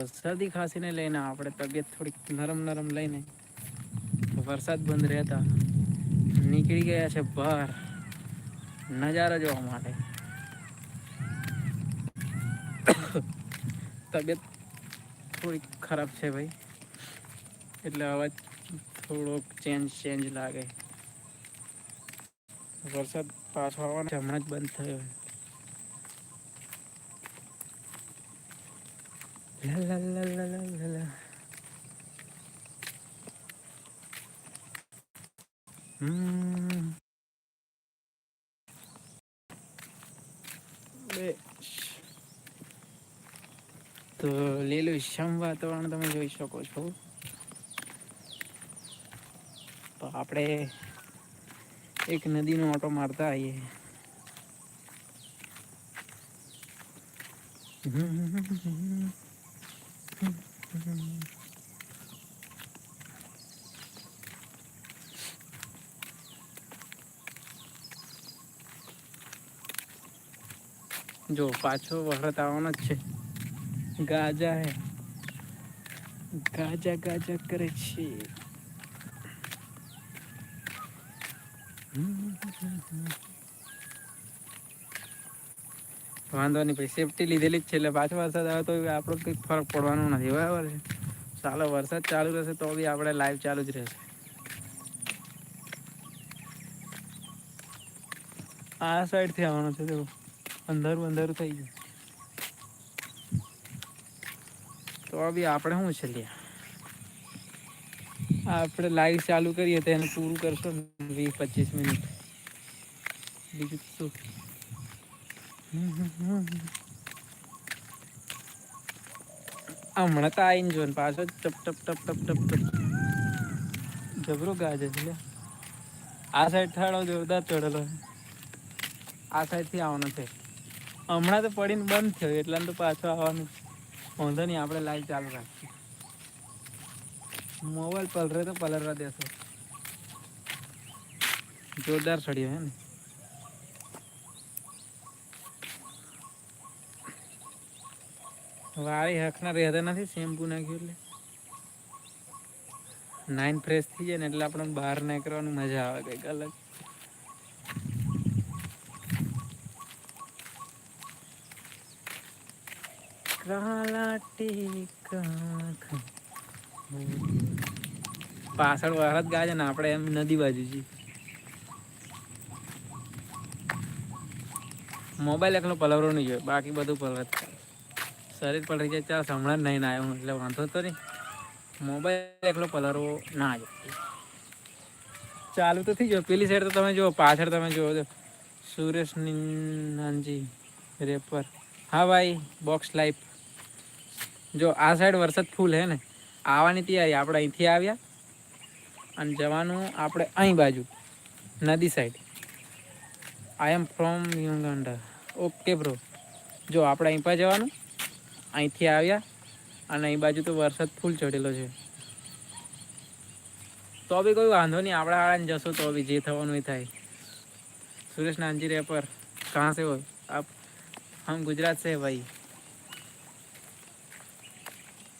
શરદી ખાંસી ને લઈને આપણે તબિયત થોડીક નરમ નરમ લઈને વરસાદ બંધ રહેતા નીકળી ગયા છે બહાર નજારા જોવા માટે. તબિયત થોડીક ખરાબ છે ભાઈ. એટલે અવાજ થોડોક ચેન્જ ચેન્જ લાગે. વરસાદ પાછો આવવાનો હમણાં જ બંધ થયો હમ બે તો લીલું શમ વાતાવરણ તમે જોઈ શકો છો. તો આપણે એક નદીનો ઓટો મારતા આઈએ જો પાછો વરસાદ આવવાનો જ છે ગાજા હે ગાજા ગાજા કરે છે વાંધો નહીં, પછી સેફટી લીધેલી જ છે, એટલે પાછો વરસાદ આવે તો આપણો કંઈક ફરક પડવાનો નથી, બરાબર છે? ચાલો, વરસાદ ચાલુ રહેશે તો બી આપણે લાઈવ ચાલુ જ રહેશે. આ સાઈડથી આવવાનો છે તો અંધારું અંધારું થઈ ગયું. તો બી આપણે શું છે લ્યા આપણે લાઈવ ચાલુ કરીએ તો એને પૂરું કરશો વીસ પચીસ મિનિટ. બીજું શું? હમણાં તો આવીને જો પાછો ટપ ટપ ટપ ટપ ટપ ટપ. જબરો ગાજે છે આ સાઈડ થાળો જોરદાર ચડેલો આ સાઈડથી આવવાનો છે. હમણાં તો પડીને બંધ થયો, એટલે તો પાછો આવવાનું વાંધો નહીં, આપણે લાઈવ ચાલુ રાખીએ. મોબાઈલ પલરે તો પલરવા દેશો. જોરદાર ચડ્યો હે ને. વાળી હકના રહેતા નથી, શેમ્પુ નાખ્યું એટલે. નાઇન ફ્રેશ થઈ જાય ને એટલે આપણે બહાર નીકળવાની મજા આવે કંઈક અલગ. પાછળ વરસાદ ગાજે ને આપણે એમ નદી બાજુ છીએ મોબાઈલ એકલો પલવરો નહીં જોઈએ બાકી બધું પલવત શરીર પલરી જાય ચાલ હમણાં નહીં આવ્યો હું એટલે વાંધો તો નહીં. મોબાઈલ એકલો પલરવો ના જોઈએ ચાલુ તો થઈ ગયો. પેલી સાઈડ તો તમે જુઓ, પાછળ તમે જુઓ છો સુરેશ નાનજી રેપર હા ભાઈ બોક્સ લાઈફ જો, આ સાઈડ વરસાદ ફૂલ હે ને. આવવાની તૈયારી. આપણે અહીંથી આવ્યા અને જવાનું આપણે અહીં બાજુ, નદી side I am from Uganda okay bro જો, આપણે અહીં પર જવાનું. અહીંથી આવ્યા અને અહીં બાજુ તો વરસાદ ફૂલ ચડેલો છે. તો બી કોઈ વાંધો નહીં, આપણા આળાને જશો તો બી, જે થવાનું એ થાય. સુરેશ નાનજી રે પર કહાં સે આપ, હમ ગુજરાત સે ભાઈ.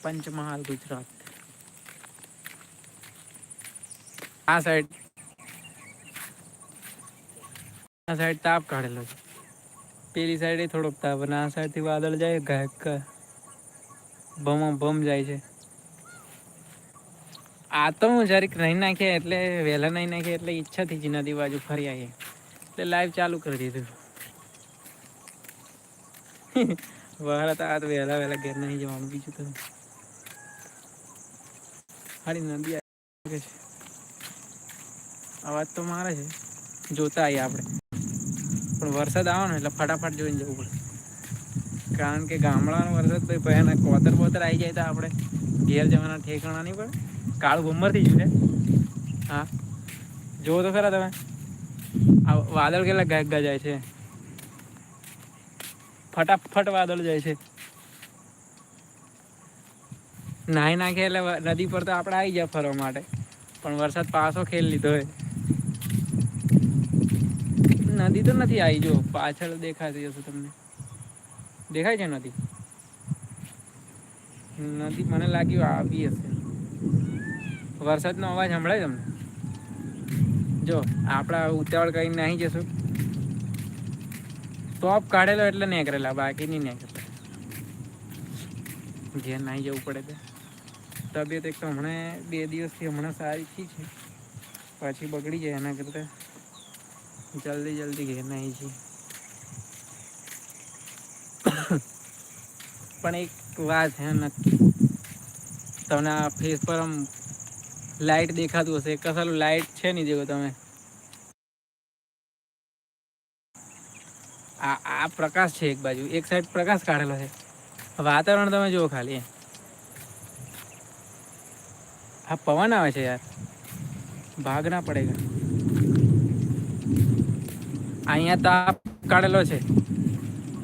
પંચમહાલ ગુજરાત. આ સાઈડ આ સાઈડ તાપ કાઢેલો છે. પેલી સાઈડે થોડોક તાપ, અને આ સાઈડથી વાદળ જાય ગાયક ભમ ભમ જાય છે. આ તો હું જરીક નહીં નાખે એટલે વહેલા નહીં નાખે એટલે ઈચ્છાથી જ નદી બાજુ ફરી આવીએ. એટલે લાઈવ ચાલુ કરી દીધું. વહાલા તો આ તો વહેલા વહેલા ઘેર નહીં જવાનું, બીજું તો. હારી નદી આવે છે. અવાજ તો મારે છે. જોતા આવીએ આપણે. પણ વરસાદ આવે ને એટલે ફટાફટ જોઈને જવું પડે. કારણ કે ગામડાનો વરસાદ ભાઈ ભયાનક કોતર બોતર આવી જાય તો આપણે ઘેર જવાના ઠેકાણા નહીં પડે. કાળું ભૂમર થઈ છે. હા. જુઓ તો ખરા તમે. આ વાદળ કેટલા ગાગા જાય છે. ફટાફટ વાદળ જાય છે. નાહી નાખે એટલે નદી પર તો આપણે આવી જાય ફરવા માટે. પણ વરસાદ પાછો ખેલ લીધો હોય. નદી તો નથી આવી જો પાછળ દેખાતી હશે તમને. દેખાય છે નદી? નથી મને લાગ્યું આવી હશે. વરસાદનો અવાજ સંભળાય તમને? જો, આપણા ઉતાવળ કરીને નાહી જશું. ટોપ કાઢેલો એટલે નેકરેલા બાકી નહીં નેકરેલા ઘેર નાહી જવું પડે તે. તબિયત એક તો હમણાં બે દિવસથી હમણાં સારી થી છે. પાછી બગડી જાય એના કરતા. જલ્દી જલ્દી ઘેર નાહી છીએ પણ એક વાત છે નક્કી તમને આ ફેસ પર આમ લાઇટ દેખાતું હશે. કસાલું લાઇટ છે નહીં જેવું તમે. આ આ પ્રકાશ છે એક બાજુ. એક સાઈડ પ્રકાશ કાઢેલો છે. વાતાવરણ તમે જુઓ ખાલી. હા પવન આવે છે યાર. ભાગ ના પડેગા અહિયાં તાપ કાઢેલો છે.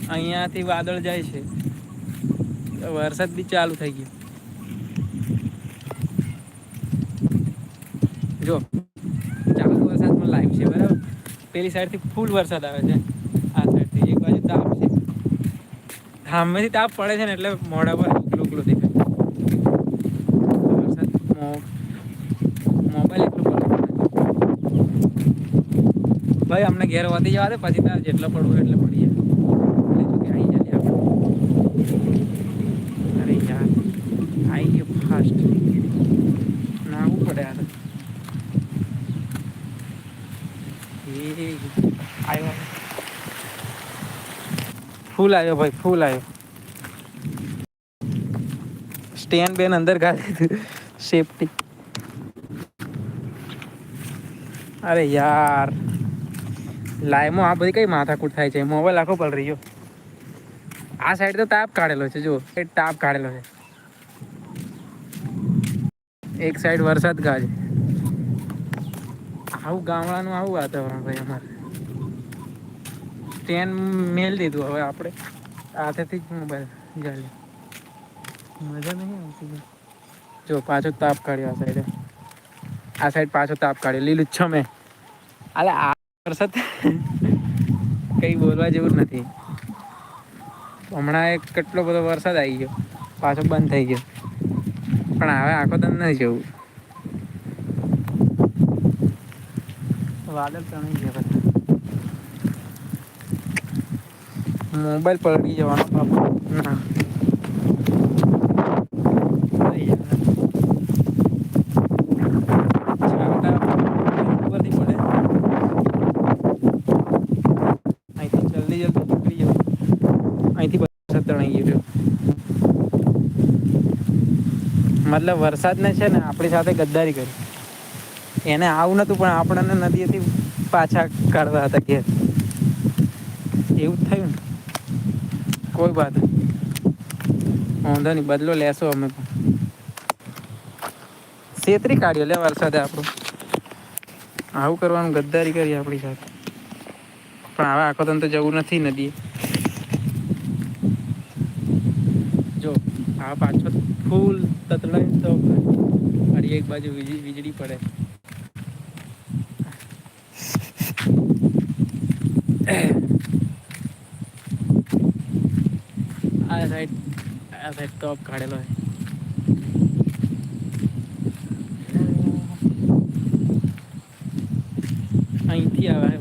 અહિયાંથી વાદળ જાય છે. વરસાદ બી ચાલુ થઈ ગયો. જો, ચાલુ વરસાદમાં લાઈવ છે, બરાબર? પેલી સાઈડથી ફૂલ વરસાદ આવે છે, આ સાઈડથી. એક બાજુ તાપ છે. સામેથી તાપ પડે છે ને એટલે મોઢા પર ઉકલું ઉકલું દેખાય. વરસાદ મોબાઈલ એટલો પડે ભાઈ, અમને ઘેર વધી જવા દે, પછી તાર જેટલો પડવું એટલે પડી જાય એટલે જો કે આઈ જલ્દી આપણે અરે યાર આઈ ગયો ફાસ્ટ નાહવું પડે યાર એ આવ્યો ફૂલ આવ્યો ભાઈ, ફૂલ આવ્યો. સ્ટેન્ડ બેન અંદર ગાડી સેફટી અરે યાર. લાઈવમાં આ બધી કઈ માથાકૂટ થાય છે? મોબાઈલ આખો પલરી રહ્યો. આ સાઈડ તો તાપ કાઢેલો છે જો એ તાપ કાઢેલો છે. એક સાઈડ વરસાદ ગાજે. આવું ગામડાનું આવું વાતાવરણ ભાઈ અમારે. સ્ટેન્ડ મેલ દીધું હવે આપણે. હાથેથી જ મોબાઈલ જાળી મજા નહીં આવતી જો, પાછો તાપ કાઢ્યો આ સાઈડે આ સાઈડ પાછો તાપ કાઢ્યો. લીલું છ મેં અલે આ વરસાદ કંઈ બોલવા જેવું નથી. હમણાં એક કેટલો બધો વરસાદ આવી ગયો. પાછો બંધ થઈ ગયો. પણ હવે આખો દમ નથી જવું. વાદળ ચણી ગયા બધા. મોબાઈલ પલટી જવાનો બાપુ. ના. જલ્દી જલ્દી નીકળી જાવ અહીંથી વરસાદ તણાઈ ગયો મતલબ વરસાદને છે ને આપણી સાથે ગદ્દારી કરી. એને આવું નતું, પણ આપણને નદીએથી પાછા કાઢવા હતા ઘેર. એવું થયું ને. કોઈ વાત. વાંધો નહીં બદલો લેશો અમે પણ. છેતરી કાઢ્યો લે વરસાદે આપણું. આવું કરવાનું ગદ્દારી કરી આપણી સાથે. પણ હવે આખો તને તો જવું નથી નદીએ. જો, આ પાછો ફૂલ તતડાય તો અડી એક બાજુ વીજળી પડે. આ સાઈડ આ સાઈડ ટોપ કાઢેલો છે. અહીંથી આવે.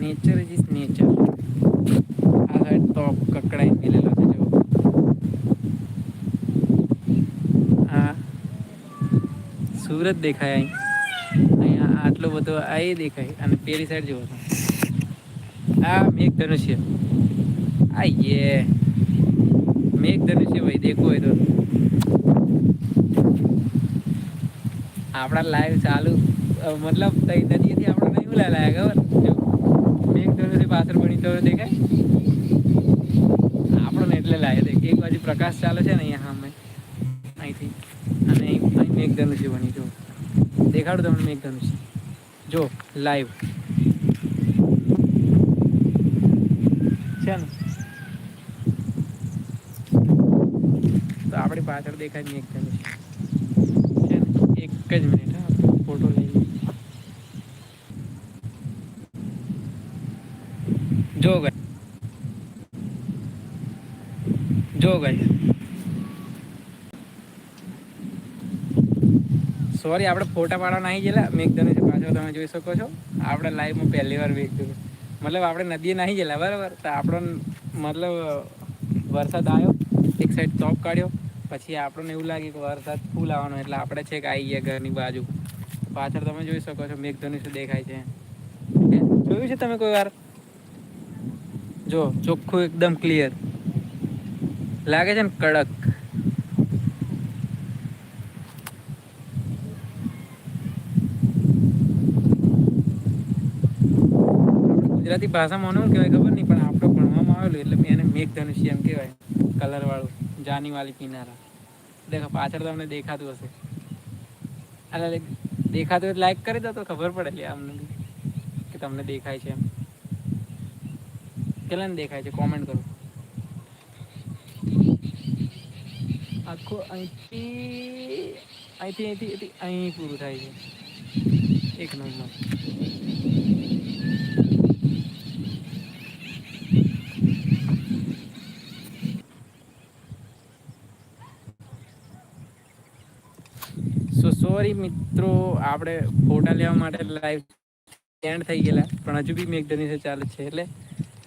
નેચર ઇઝ નેચર આ સાઈડ તો કકડાઈ મેલેલો છે જો આ સુરત દેખાય અહીં અહીંયા આટલો બધો આ એ દેખાય અને પેલી સાઈડ જુઓ આ મેઘ ધનુષ્ય આ યે મેઘ ધનુષ્ય ભાઈ દેખો હોય તો આપણા લાઈવ ચાલુ મતલબ તઈ આપણે નહીં બોલાયા ખબર? મેઘ બની તો દેખાય આપણને એટલે લાગે દેખ એક બાજુ પ્રકાશ ચાલે છે ને અહીંયા સામે, અહીંથી. અને અહીં મેઘધનુષ્ય બની જો દેખાડું તમને મેઘધનુષ્ય જો લાઈવ છે ને? તો આપણી પાછળ દેખાય મેઘધનુષ્ય છે ને? એક જ મિનિટ હા ફોટો લઈ લઈએ જો ગઈ જો ગઈ સોરી આપણે ફોટા પાડવા નહીં ગયેલા. મેઘધનુષ્ય પાછળ તમે જોઈ શકો છો. આપણે લાઈવમાં પહેલી વાર મેઘધનુષ્ય મતલબ આપણે નદીએ નહીં ગયેલા, બરાબર? તો આપણો મતલબ, વરસાદ આવ્યો, એક સાઈડ ટોપ કાઢ્યો. પછી આપણને એવું લાગ્યું કે વરસાદ ફૂલ આવવાનો, એટલે આપણે છેક આવી ગયા ઘરની બાજુ. પાછળ તમે જોઈ શકો છો મેઘધનુષ દેખાય છે. જોયું છે તમે કોઈ વાર? જો, ચોખ્ખું એકદમ ક્લિયર લાગે છે ને કડક? ગુજરાતી ભાષામાં શું કહેવાય ખબર નહીં, પણ આપણે ભણવામાં આવેલું એટલે એને મેઘધનુષ્ય એમ કહેવાય કલર વાળું જાની વાળી પીનારા દેખો, પાછળ તમને દેખાતું હશે. અરે દેખાતું હોય લાઈક કરી દો, તો ખબર પડે લે અમને કે તમને દેખાય છે એમ. કેટલાને દેખાય છે? કોમેન્ટ કરો. આખો અહીંથી અહીંથી અહીંથી અહીંથી, અહીં પૂરું થાય છે. એક નંબર. સો સોરી મિત્રો, આપણે ફોટા લેવા માટે લાઈવ સ્ટેન્ડ થઈ ગયેલા, પણ હજુ બી મેઘધનુષ્ય ચાલે છે, એટલે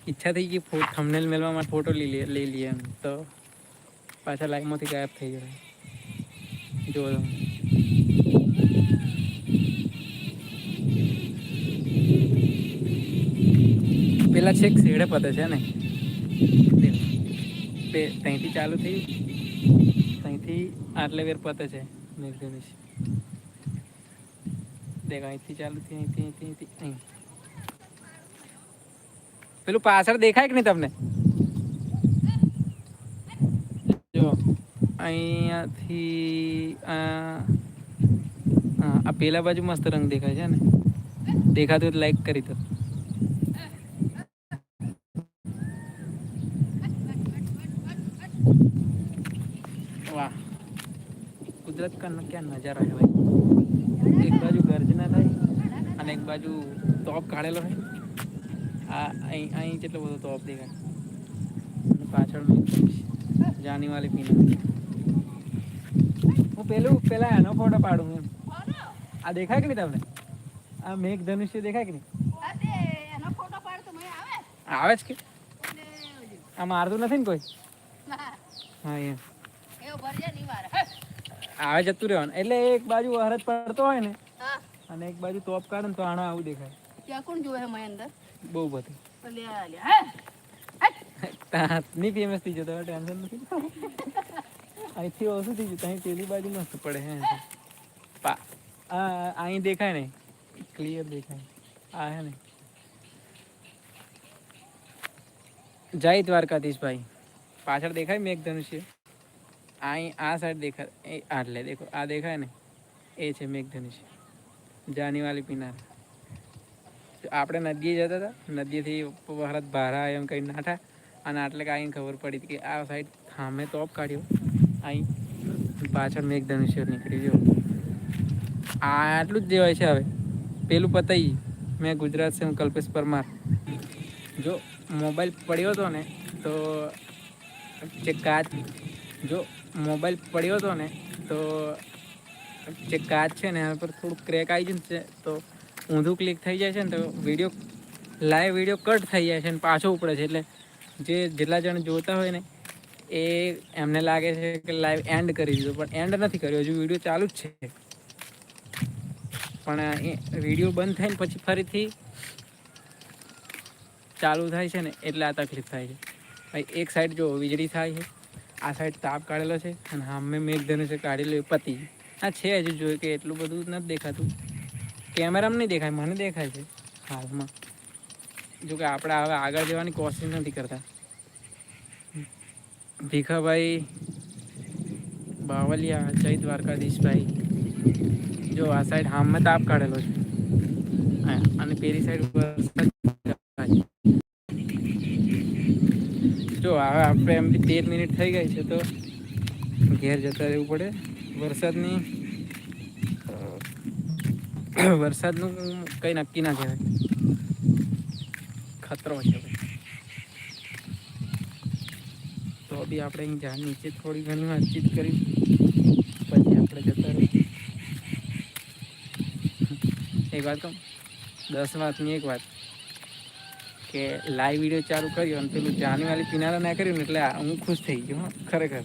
ઈચ્છા થઈ ગઈ ફોટ થંબનેલ મેળવા માટે ફોટો લઈ લઈએ લઈ લઈએ એમ. તો પાછા લાઈવમાંથી ગાયબ થઈ ગયા જો પેલા છેક શેડે પતે છે ને. તે ત્યાંથી ચાલુ થઈ ત્યાંથી આટલે વેર પતે છે મેઘધનુષ્ય દેખ અહીંથી ચાલુ થઈ અહીંથી અહીંથી અહીંથી અહીં પેલું પાછળ દેખાય કે નહીં તમને જો અહીંયાથી આ હા, આ પેલા બાજુ મસ્ત રંગ દેખાય છે ને? દેખાતું હોય તો લાઈક કરી દો. વાહ. કુદરત કા ન- ક્યાં નજારા है ભાઈ? એક બાજુ ગર્જના થાય અને એક બાજુ તોપ કાઢેલો હોય આ અહીં અહીં કેટલો બધો તોપ દેખાય. અને પાછળ જાની વાલી પીના. હું પેલું પેલા એનો ફોટો પાડું એમ. આ દેખાય કે નહીં તમને? આ મેઘ ધનુષ્ય દેખાય કે નહીં? આવે જ કે? આ મારતું નથી ને કોઈ? હા એમ. આવે જતું રહેવાનું. એટલે એક બાજુ હરત પડતો હોય ને અને એક બાજુ તોપ કાઢે ને તો આનો આવું દેખાય. ત્યાં કોણ જોવે અંદર બહુ બધું. તો લે આ લે ફેમસ થઈ જતો ટેન્શન નથી. અહીંથી ઓછું થઈ ગયું? ત્યાં પેલી બાજુ મસ્ત પડે હે. પા. અહીં દેખાય ને ક્લિયર દેખાય. આ હે ને. જય દ્વારકાધીશ ભાઈ. પાછળ દેખાય મેઘધનુષ્ય? અહીં આ સાઈડ દેખાય. આટલે દેખો આ દેખાય ને. એ છે મેઘધનુષ્ય. જાનીવાલી પીનાર. આપણે નદીએ જતા હતા. નદીએથી ભારત ભારા એમ કંઈ નાઠા અને આટલે કાંઈ ખબર પડી હતી કે આ સાઈડ સામે તોપ કાઢ્યો. અહીં પાછળ મેઘધનુષ્ય નીકળી ગયો. આ આટલું જ દેવાય છે હવે. પેલું પતાઈ. મેં ગુજરાત સેમ કલ્પેશ પરમાર. જો મોબાઈલ પડ્યો હતો ને, તો જે કાચ, જો મોબાઈલ પડ્યો હતો ને, તો જે કાચ છે ને, એના પર થોડું ક્રેક આવી જાય છે તો ઊંધું ક્લિક થઈ જાય છે ને, તો વીડિયો લાઈવ વીડિયો કટ થઈ જાય છે અને પાછો ઉપડે છે. એટલે જે જેટલા જણ જોતા હોય ને એ એમને લાગે છે કે લાઈવ એન્ડ કરી દીધો, પણ એન્ડ નથી કર્યો. હજુ વીડિયો ચાલુ જ છે. પણ વીડિયો બંધ થાય ને પછી ફરીથી ચાલુ થાય છે ને, એટલે આ તકલીફ થાય છે. ભાઈ, એક સાઈડ જો વીજળી થાય છે, આ સાઈડ તાપ કાઢેલો છે, અને સામે મેઘધનુષે કાઢેલો એ પતિ. હા છે હજુ જોયું કે એટલું બધું નથી દેખાતું. કેમેરામાં નહીં દેખાય, મને દેખાય છે હાલમાં. જો કે આપણે હવે આગળ જવાની કોશિશ નથી કરતા. ભીખાભાઈ બાવલિયા, જય દ્વારકાધીશભાઈ. જો આ સાઈડ હામત આપ કાઢેલો છે. અને પેલી સાઈડ જો હવે આપણે એમ બી તેર મિનિટ થઈ ગઈ છે તો ઘેર જતા રહેવું પડે. વરસાદની વરસાદનું કંઈ નક્કી ના કહેવાય. ખતરો છે ભાઈ તો બી આપણે અહીં જ્યાં નીચે થોડી ઘણી વાતચીત કરી. પછી આપણે જતા રહીએ એક વાત કહું? દસ વાતની એક વાત. કે લાઈવ વીડિયો ચાલુ કર્યો અને પેલું જાનીવાલી કિનારા ના કર્યું ને એટલે હું ખુશ થઈ ગયો ખરેખર.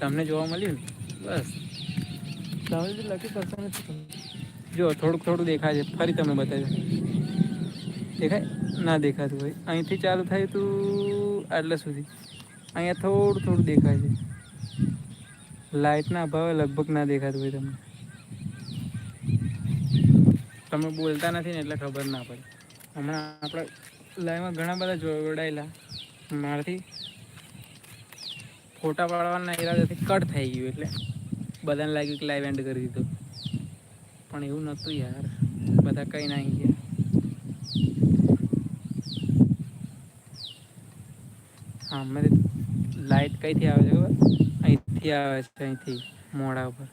તમને જોવા મળ્યું ને? બસ. તમે જે લખી કરતા નથી જો, થોડુંક થોડું દેખાય છે, ફરી તમે બતાવજો દેખાય? ના દેખાતું હોય. અહીંથી ચાલુ થાય તું આટલા સુધી. અહીંયા થોડું થોડું દેખાય છે. લાઇટના અભાવે લગભગ ના દેખાતું હોય તમને. તમે બોલતા નથી ને એટલે ખબર ના પડે. હમણાં આપણે લાઈવમાં ઘણા બધા જોડાયેલા. મારાથી ફોટા પાડવાના ઈરાદાથી કટ થઈ ગયું એટલે બધાને લાગ્યું કે લાઈવ એન્ડ કરી દીધો. પણ એવું નહોતું યાર. બધા કંઈ ના ગયા. હા મેં લાઇટ કઈથી આવે છે ખબર? અહીંથી આવે છે, અહીંથી, મોડા ઉપર.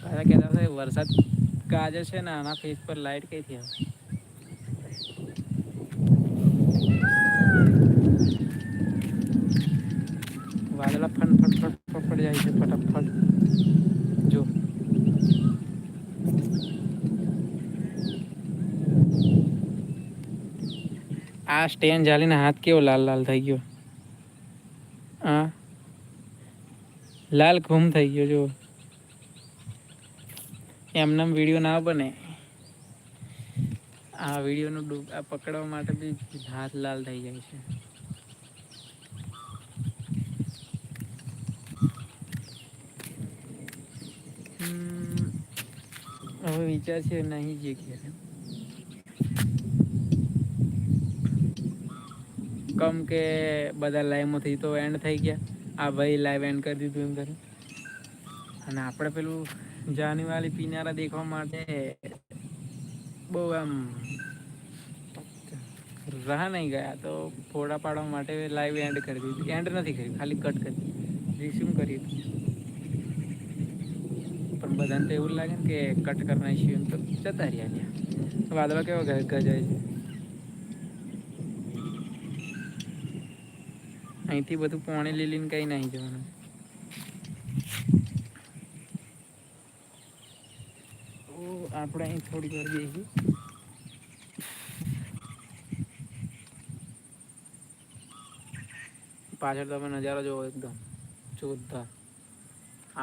પાછા કહેતા હતા વરસાદ ગાજે છે ને, આના ફેસ પર લાઇટ કઈથી આવે? વાદળા ફટ ફટ ફટ ફટ જાય છે ફટાફટ. જો. આ સ્ટેન્ડ જાલીને હાથ કેવો લાલ લાલ થઈ ગયો હા લાલ ઘૂમ થઈ ગયો જો એમને વીડિયો ના બને. આ વિડીયોનું ડૂબ, આ પકડવા માટે બી હાથ લાલ થઈ જાય છે. હવે વિચાર છે નહીં જે ઘેર કમ કે બધા લાઈવમાંથી તો એન્ડ થઈ ગયા. આ ભાઈ લાઈવ એન્ડ કરી દીધું એમ કરી અને આપણે પેલું જાનીવાલી પીનારા દેખવા માટે બહુ આમ રાહ નહીં ગયા, તો ફોડા પાડવા માટે લાઈવ એન્ડ કરી દીધું. એન્ડ નથી કર્યું ખાલી કટ કરી રિસ્યુમ કરી પણ બધાને તો એવું લાગે ને કે કટ કરનાર છીએ તો જતા રહ્યા ત્યાં. વાદળો કેવા ગજાય છે. અહીંથી બધું પાણી લઈ લઈને કઈ નહીં જવાનું. આપણે અહીં થોડી વાર બેસી પાછળ તમે નજારો જોવો એકદમ જોરદાર.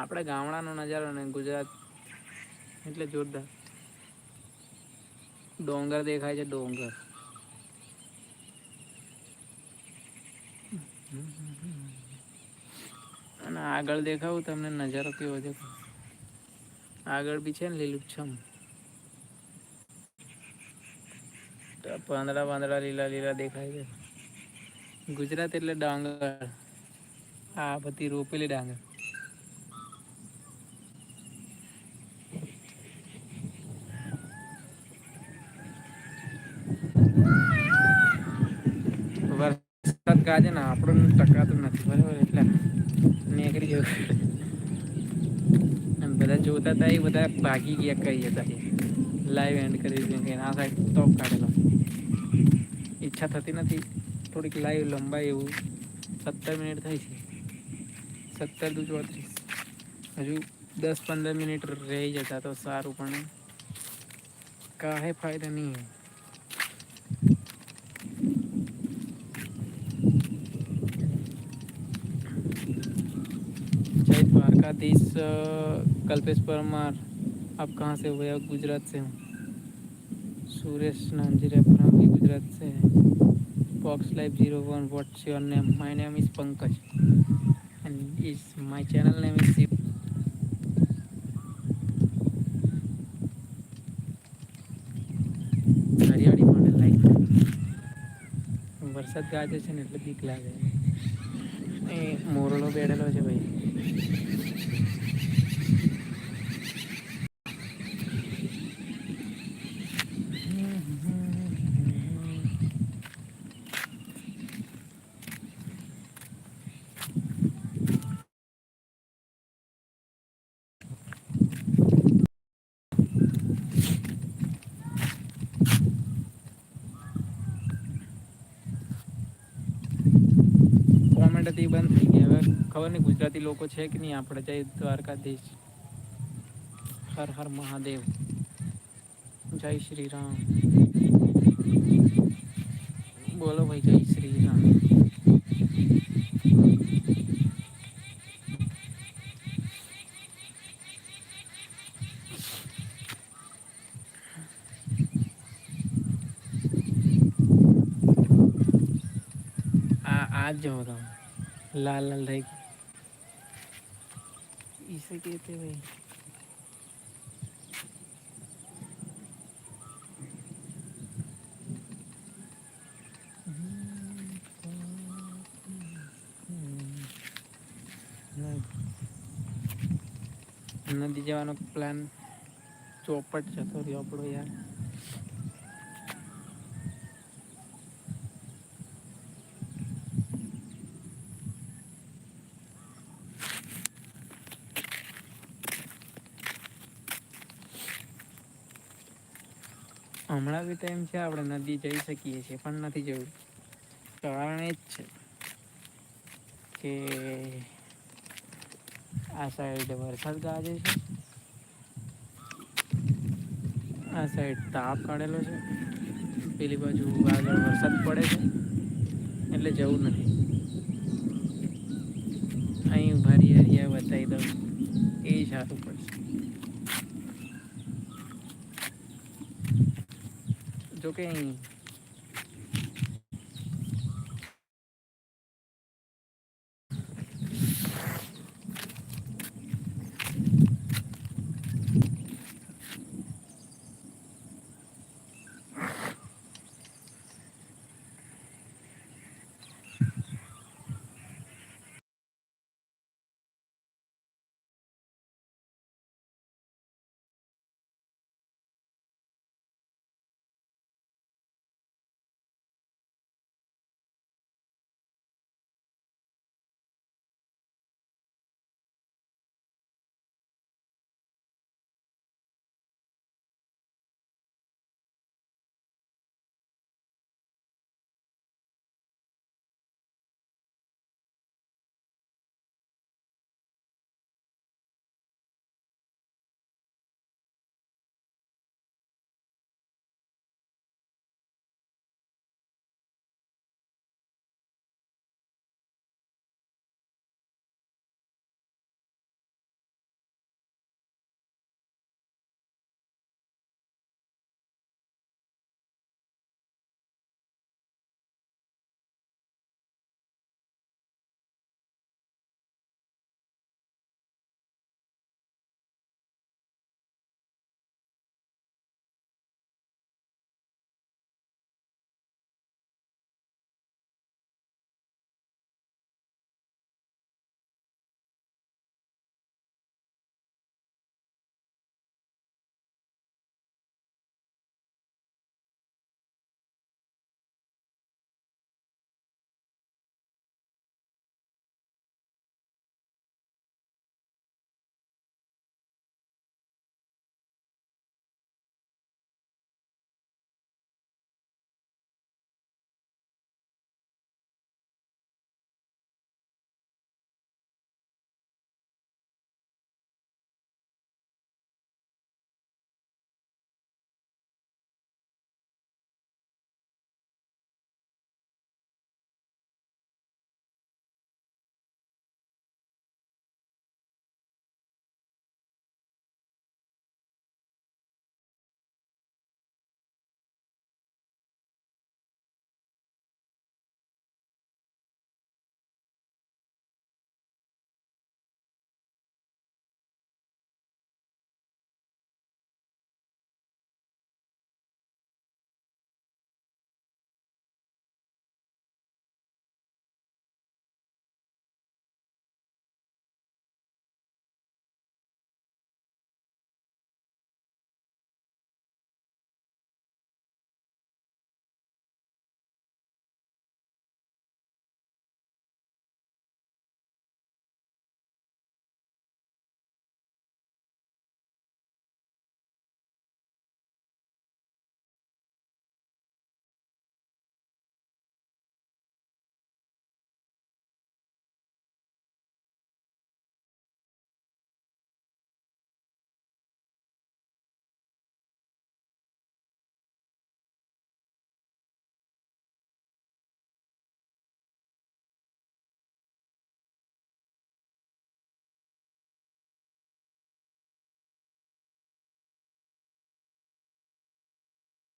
આપણે ગામડાનો નજારો ને ગુજરાત એટલે જોરદાર. ડોંગર દેખાય છે, ડોંગર અને આગળ દેખાવું, તમને નજારો કેવો છે? આગળ બી છે ને લીલુંછમ પાંદડા પાંદડા લીલા લીલા દેખાય છે. ગુજરાત એટલે ડાંગર. આ બધી રોપેલી ડાંગર. વરસાદ કાજે ને આપણને ટકાતું નથી, બરાબર? એટલે નીકળી જવું અને બધા જોતા હતા એ બધા ભાગી ગયા કઈ હતા લાઈવ એન્ડ કરી દીધું કે આ સાઈડ ટોપ કાઢેલો ઈચ્છા થતી નથી થોડીક લાઈવ લંબાઈ એવું સત્તર મિનિટ થઈ છે સત્તર દુ ચોત્રીસ હજુ દસ પંદર મિનિટ રહી જતા તો સારું પણ કાહે ફાયદા નહીં હોય जय द्वारकाधीश अ, कल्पेश परमार आप कहाँ से हुए आप गुजरात से हूँ सुरेश नांजीरा पर हम भी गुजरात से हैं box live zero one what's your name my name is Pankaj and is my channel name is Shiv હરિયાળી માટે લાઈક વરસાદ ગાજે છે ને એટલે બીક લાગે એ મોરલો બેઠેલો છે ભાઈ ખબર ગુજરાતી લોકો છે કે નહીં આપણે, જય દ્વારકાધીશ. હર હર મહાદેવ. જય શ્રી રામ બોલો ભાઈ, જય શ્રી રામ આ આજ જ જો લાલ લાલ રહી થઈ શકે તેવી નદી જવાનો પ્લાન ચોપટ જતો રહ્યો આપણો યાર. હમણાં બી ટાઈમ છે, આપણે નદી જઈ શકીએ છીએ, પણ નથી જવું. કારણ એ જ છે કે આ સાઈડ વરસાદ ગાજે છે. આ સાઈડ તાપ કાઢેલો છે. પેલી બાજુ આગળ વરસાદ પડે છે, એટલે જવું નથી. અહીં ભારી હરિયા બતાવી દઉં. એ સારું પડશે. જો કે અહીં